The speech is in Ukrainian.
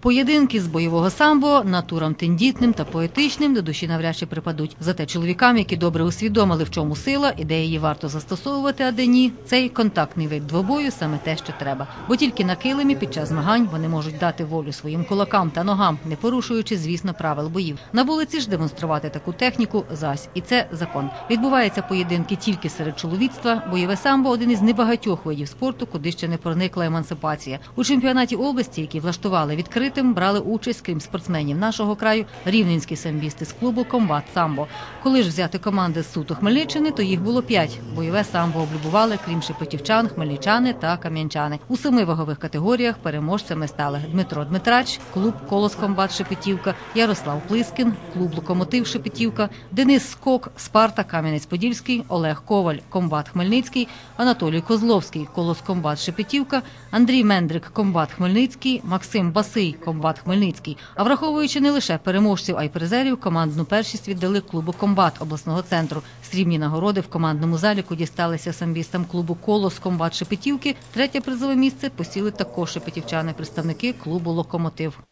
Поєдинки з бойового самбо натурам тендітним та поетичним до душі навряд чи припадуть. Зате чоловікам, які добре усвідомили, в чому сила і де її варто застосовувати, а де ні, цей контактний вид двобою саме те, що треба. Бо тільки на килимі під час змагань вони можуть дати волю своїм кулакам та ногам, не порушуючи, звісно, правил боїв. На вулиці ж демонструвати таку техніку зась, і це закон. Відбуваються поєдинки тільки серед чоловіцтва. Бойове самбо один із небагатьох видів спорту, куди ще не проникла емансипація. У чемпіонаті області, який влаштували відкритим, брали участь, крім спортсменів нашого краю, рівненські самбісти з клубу Комбат Самбо. Коли ж взяти команди з суто Хмельниччини, то їх було п'ять. Бойове самбо облюбували, крім шепетівчан, хмельничани та кам'янчани. У семи вагових категоріях переможцями стали Дмитро Дмитрач, клуб Колос Комбат Шепетівка, Ярослав Плискін, клуб Локомотив Шепетівка, Денис Скок, Спарта Кам'янець-Подільський, Олег Коваль, Комбат Хмельницький, Анатолій Козловський, Колос Комбат Шепетівка, Андрій Мендрик, Комбат Хмельницький, Максим Басий, Комбат Хмельницький. А враховуючи не лише переможців, а й призерів, командну першість віддали клубу Комбат обласного центру. Срібні нагороди в командному заліку дісталися самбістам клубу Колос Комбат Шепетівки. Третє призове місце посіли також шепетівчани, представники клубу Локомотив.